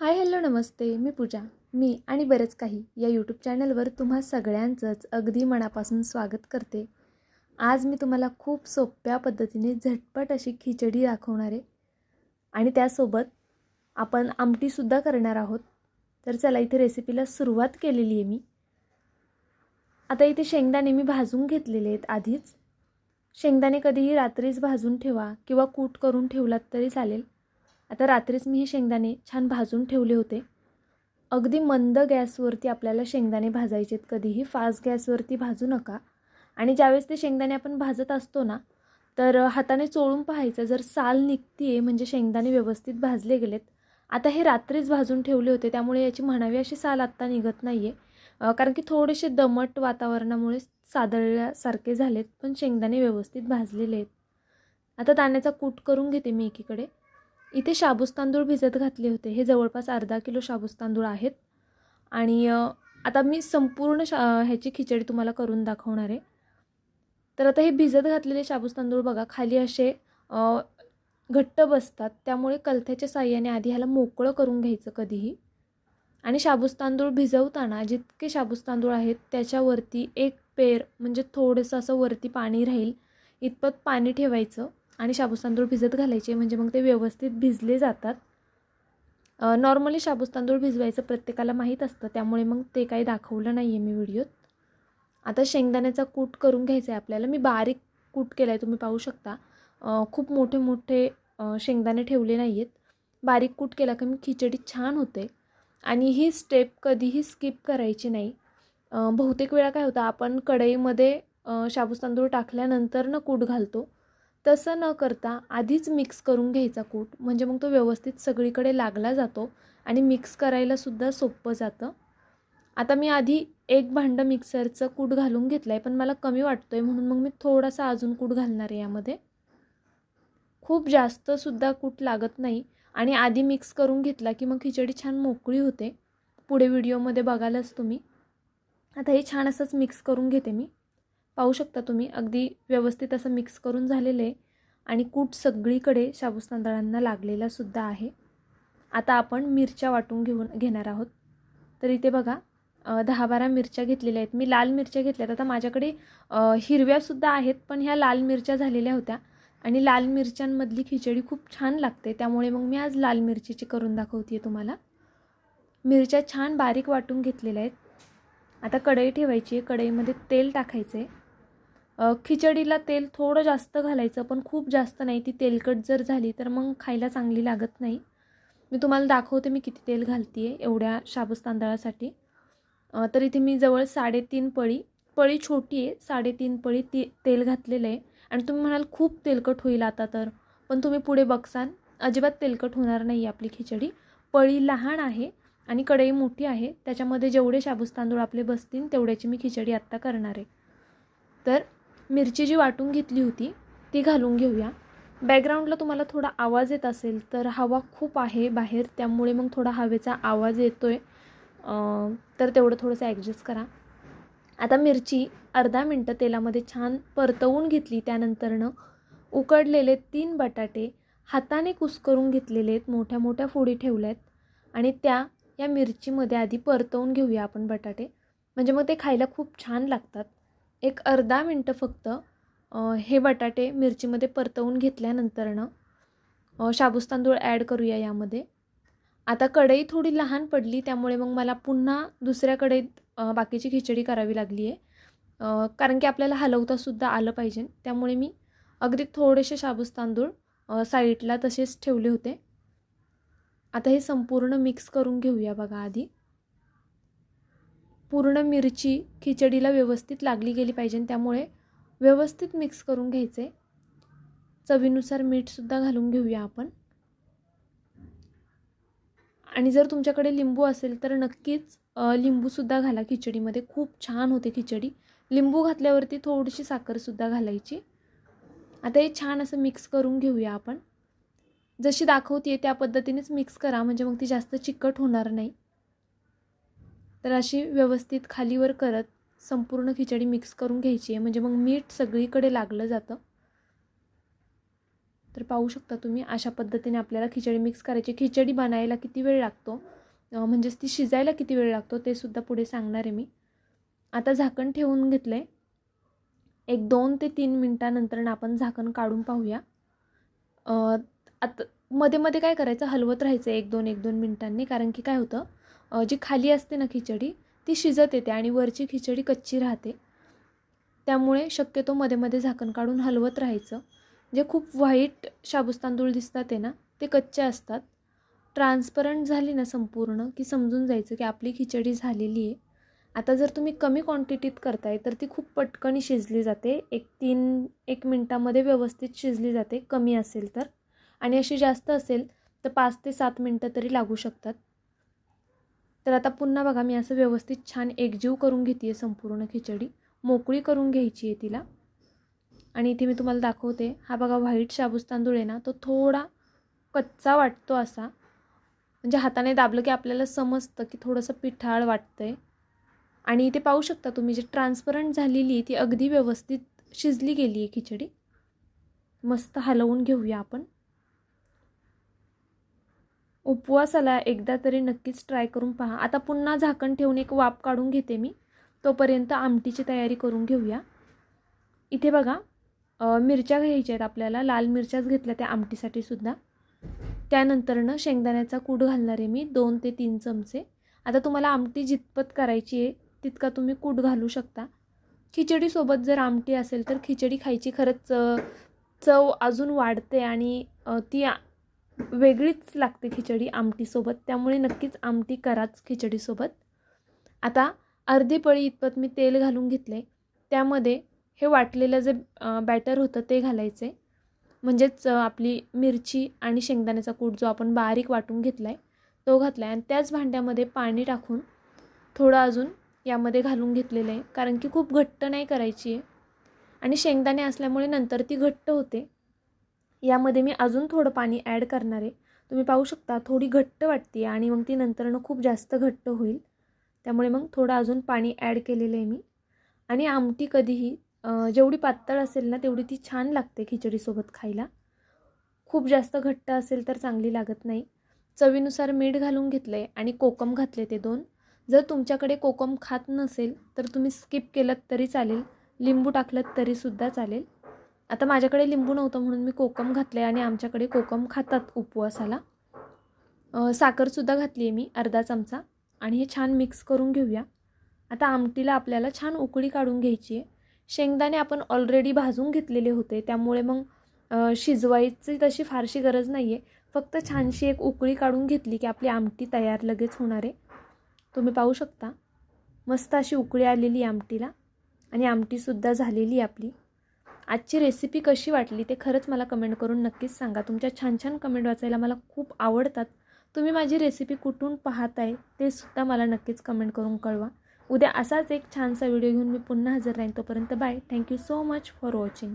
Hi hello नमस्ते. मी पूजा. मी आणि बरंच काही या यूट्यूब चॅनलवर तुम्हा सगळ्यांचंच अगदी मनापासून स्वागत करते. आज मी तुम्हाला खूप सोप्या पद्धतीने झटपट अशी खिचडी दाखवणार आहे. आणि त्यासोबत आपण आमटीसुद्धा करणार आहोत. तर चला इथे रेसिपीला सुरुवात केलेली आहे मी. आता इथे शेंगदाणे मी भाजून घेतलेले आहेत आधीच. शेंगदाणे कधीही रात्रीच भाजून ठेवा किंवा कूट करून ठेवलात तरी चालेल. आता रात्रीच मी हे शेंगदाणे छान भाजून ठेवले होते. अगदी मंद गॅसवरती आपल्याला शेंगदाणे भाजायचे आहेत कधीही. फास्ट गॅसवरती भाजू नका. आणि ज्यावेळेस ते शेंगदाणे आपण भाजत असतो ना तर हाताने चोळून पाहायचं. जर साल निघती आहे म्हणजे शेंगदाणे व्यवस्थित भाजले गेलेत. आता हे रात्रीच भाजून ठेवले होते त्यामुळे याची म्हणावी अशी साल आत्ता निघत नाही आहे कारण की थोडेसे दमट वातावरणामुळे सादळल्यासारखे झालेत पण शेंगदाणे व्यवस्थित भाजलेले आहेत. आता दाण्याचा कूट करून घेते मी एकीकडे. इथे शाबूस तांदूळ भिजत घातले होते. हे जवळपास अर्धा किलो शाबूस तांदूळ आहेत. आणि आता मी संपूर्ण शा ह्याची खिचडी तुम्हाला करून दाखवणार आहे. तर आता हे भिजत घातलेले शाबूस तांदूळ बघा खाली असे घट्ट बसतात. त्यामुळे कलथ्याच्या साह्याने आधी ह्याला मोकळं करून घ्यायचं कधीही. आणि शाबूस तांदूळ भिजवताना जितके शाबूस तांदूळ आहेत त्याच्यावरती एक पेर म्हणजे थोडंसं असं वरती पाणी राहील इतपत पाणी ठेवायचं. आणि शाबूस तांदूळ भिजत घालायचे म्हणजे मग ते व्यवस्थित भिजले जातात. नॉर्मली शाबूस तांदूळ भिजवायचं प्रत्येकाला माहीत असतं त्यामुळे मग ते काही दाखवलं नाही आहे मी व्हिडिओत. आता शेंगदाण्याचा कूट करून घ्यायचा आहे आपल्याला. मी बारीक कूट केला आहे तुम्ही पाहू शकता. खूप मोठे मोठे शेंगदाणे ठेवले नाही आहेत बारीक कूट केला की मी खिचडी छान होते. आणि ही स्टेप कधीही स्किप करायची नाही. बहुतेक वेळा काय होतं आपण कढईमध्ये शाबूस तांदूळ टाकल्यानंतर न कूट घालतो. तसं न करता आधीच मिक्स करून घ्यायचा कूट. म्हणजे मग तो व्यवस्थित सगळीकडे लागला जातो आणि मिक्स करायलासुद्धा सोपं जातं. आता मी आधी एक भांडं मिक्सरचं कूट घालून घेतलं आहे पण मला कमी वाटतो आहे म्हणून मग मी थोडासा अजून कूट घालणार आहे यामध्ये. खूप जास्तसुद्धा कूट लागत नाही आणि आधी मिक्स करून घेतला की मग खिचडी छान मोकळी होते. पुढे व्हिडिओमध्ये बघालच तुम्ही. आता हे छान असंच मिक्स करून घेते मी. पाहू शकता तुम्ही. अगदी व्यवस्थित असं मिक्स करून झालेलं आहे. आणि कूट सगळीकडे शाबूस तांदळांना लागलेला सुद्धा आहे. आता आपण मिरच्या वाटून घेऊन घेणार आहोत. तर इथे बघा दहा बारा मिरच्या घेतलेल्या आहेत. मी लाल मिरच्या घेतल्यात आता माझ्याकडे हिरव्यासुद्धा आहेत पण ह्या लाल मिरच्या झालेल्या होत्या. आणि लाल मिरच्यांमधली खिचडी खूप छान लागते. त्यामुळे मग मी आज लाल मिरचीची करून दाखवते आहे तुम्हाला. मिरच्या छान बारीक वाटून घेतलेल्या आहेत. आता कढई ठेवायची आहे. कढईमध्ये तेल टाकायचं आहे खिचडीला तेल थोडं जास्त घालायचं पण खूप जास्त नाही. ती तेलकट जर झाली तर मग खायला चांगली लागत नाही. मी तुम्हाला दाखवते मी किती तेल घालते आहे एवढ्या शाबूस तांदळासाठी. तर इथे मी जवळ साडेतीन पळी पळी छोटी आहे साडेतीन पळी ती तेल घातलेलं आहे. आणि तुम्ही म्हणाल खूप तेलकट होईल आता तर पण तुम्ही पुढे बघसान अजिबात तेलकट होणार नाही आपली खिचडी. पळी लहान आहे आणि कढई मोठी आहे त्याच्यामध्ये जेवढे शाबूस तांदूळ आपले बसतील तेवढ्याची मी खिचडी आत्ता करणार आहे. तर मिरची जी वाटून घेतली होती ती घालून घेऊया. बॅकग्राऊंडला तुम्हाला थोडा आवाज येत असेल तर हवा खूप आहे बाहेर त्यामुळे मग थोडा हवेचा आवाज येतो आहे तर तेवढं थोडंसं ॲडजस्ट करा. आता मिरची अर्धा मिनटं तेलामध्ये छान परतवून घेतली त्यानंतरनं उकडलेले तीन बटाटे हाताने कुस्करून घेतलेले आहेत मोठ्या मोठ्या फोडी ठेवल्या आहेत आणि त्या या मिरचीमध्ये आधी परतवून घेऊया आपण बटाटे. म्हणजे मग ते खायला खूप छान लागतात. एक अर्धा मिनटं फक्त हे बटाटे मिरचीमध्ये परतवून घेतल्यानंतरनं शाबूस तांदूळ ॲड करूया यामध्ये. आता कढई थोडी लहान पडली त्यामुळे मग मला पुन्हा दुसऱ्या कढईत बाकीची खिचडी करावी लागली आहे कारण की आपल्याला हलवतासुद्धा आलं पाहिजे. त्यामुळे मी अगदी थोडेसे शाबूस तांदूळ साईडला तसेच ठेवले होते. आता हे संपूर्ण मिक्स करून घेऊया बघा आधी. पूर्ण मिरची खिचडीला व्यवस्थित लागली गेली पाहिजे त्यामुळे व्यवस्थित मिक्स करून घ्यायचे. चवीनुसार मीठसुद्धा घालून घेऊया आपण. आणि जर तुमच्याकडे लिंबू असेल तर नक्कीच लिंबूसुद्धा घाला खिचडीमध्ये. खूप छान होते खिचडी. लिंबू घातल्यावरती थोडीशी साखरसुद्धा घालायची. आता हे छान असं मिक्स करून घेऊया आपण. जशी दाखवते त्या पद्धतीनेच मिक्स करा. म्हणजे मग ती जास्त चिकट होणार नाही. तर अशी व्यवस्थित खालीवर करत संपूर्ण खिचडी मिक्स करून घ्यायची आहे. म्हणजे मग मीठ सगळीकडे लागलं जातं. तर पाहू शकता तुम्ही अशा पद्धतीने आपल्याला खिचडी मिक्स करायची. खिचडी बनायला किती वेळ लागतो? म्हणजेच ती शिजायला किती वेळ लागतो? ते सुद्धा पुढे सांगणार आहे मी. आता झाकण ठेवून घेतलं आहे एक दोन ते तीन मिनटानंतर आपण झाकण काढून पाहूया. आता मध्ये मध्ये काय करायचं? हलवत राहायचं एक दोन एक दोन मिनटांनी. कारण की काय होतं? जी खाली असते ना खिचडी ती शिजत येते आणि वरची खिचडी कच्ची राहते. त्यामुळे शक्यतो मध्ये मध्ये झाकण काढून हलवत राहायचं. जे खूप व्हाईट शाबूस तांदूळ दिसतात आहे ना ते कच्चे असतात. ट्रान्सपरंट झाली ना संपूर्ण की समजून जायचं की आपली खिचडी झालेली आहे. आता जर तुम्ही कमी क्वांटिटीत करताय तर ती खूप पटकन शिजली जाते. एक तीन एक मिनटामध्ये व्यवस्थित शिजली जाते. कमी असेल तर. आणि अशी जास्त असेल तर पाच ते सात मिनटं तरी लागू शकतात. तर आता पुन्हा बघा मी असं व्यवस्थित छान एकजीव करून घेते आहे संपूर्ण खिचडी. मोकळी करून घ्यायची आहे तिला. आणि इथे मी तुम्हाला दाखवते हा बघा व्हाईट शाबूस तांदूळ आहे ना तो थोडा कच्चा वाटतो असा. म्हणजे हाताने दाबलं की आपल्याला समजतं की थोडंसं पिठाळ वाटतं आहे आणि इथे पाहू शकता तुम्ही जे ट्रान्सपरंट झालेली आहे ती अगदी व्यवस्थित शिजली गेली आहे खिचडी. मस्त हलवून घेऊया आपण. उपवासाला एकदा तरी नक्कीच ट्राय करून पहा. आता पुन्हा झाकण ठेवून एक वाफ काढून घेते मी. तोपर्यंत आमटीची तयारी करून घेऊया. इथे बघा मिरच्या घ्यायच्या आहेत आपल्याला. लाल मिरच्याच घेतल्या त्या आमटीसाठी सुद्धा. त्यानंतरनं शेंगदाण्याचा कूड घालणार आहे मी दोन ते तीन चमचे. आता तुम्हाला आमटी जितपत करायची आहे तितका तुम्ही कूट घालू शकता. खिचडीसोबत जर आमटी असेल तर खिचडी खायची खरंच चव अजून वाढते आणि ती वेगळीच लागते खिचडी आमटीसोबत. त्यामुळे नक्कीच आमटी कराच खिचडीसोबत. आता अर्धी पळी इतपत मी तेल घालून घेतले. त्यामध्ये हे वाटलेलं जे बॅटर होतं ते घालायचे. म्हणजेच आपली मिरची आणि शेंगदाण्याचा कूट जो आपण बारीक वाटून घेतला आहे तो घातला आहे आणि त्याच भांड्यामध्ये पाणी टाकून थोडं अजून यामध्ये घालून घेतलेलं आहे. कारण की खूप घट्ट नाही करायची आहे. आणि शेंगदाणे असल्यामुळे नंतर ती घट्ट होते. यामध्ये मी अजून थोडं पाणी ॲड करणार आहे. तुम्ही पाहू शकता थोडी घट्ट वाटते आणि मग ती नंतरनं खूप जास्त घट्ट होईल. त्यामुळे मग थोडं अजून पाणी ॲड केलेलं आहे मी. आणि आमटी कधीही जेवढी पातळ असेल ना तेवढी ती छान लागते खिचडीसोबत खायला. खूप जास्त घट्ट असेल तर चांगली लागत नाही. चवीनुसार मीठ घालून घेतलं आहे आणि कोकम घातले ते दोन. जर तुमच्याकडे कोकम खात नसेल तर तुम्ही स्किप केलं तरी चालेल. लिंबू टाकलं तरीसुद्धा चालेल. आता माझ्याकडे लिंबू नव्हतं म्हणून मी कोकम घातलं आहे आणि आमच्याकडे कोकम खातात उपवासाला. साखरसुद्धा घातली आहे मी अर्धा चमचा. आणि हे छान मिक्स करून घेऊया. आता आमटीला आपल्याला छान उकळी काढून घ्यायची आहे शेंगदाणे आपण ऑलरेडी भाजून घेतलेले होते त्यामुळे मग शिजवायची तशी फारशी गरज नाही आहे फक्त छानशी एक उकळी काढून घेतली की आपली आमटी तयार लगेच होणार आहे. तुम्ही पाहू शकता. मस्त अशी उकळी आलेली आहे आमटीला. आणि आमटीसुद्धा झालेली आहे आपली. आजची रेसिपी कशी वाटली ते खरंच मला कमेंट करून नक्कीच सांगा. तुमच्या छान छान कमेंट वाचायला मला खूप आवडतात. तुम्ही माझी रेसिपी कुठून पाहताय ते सुद्धा मला नक्कीच कमेंट करून कळवा. उद्या असाच एक छानसा व्हिडिओ घेऊन मी पुन्हा हजर राहीन. तोपर्यंत bye thank you so much for watching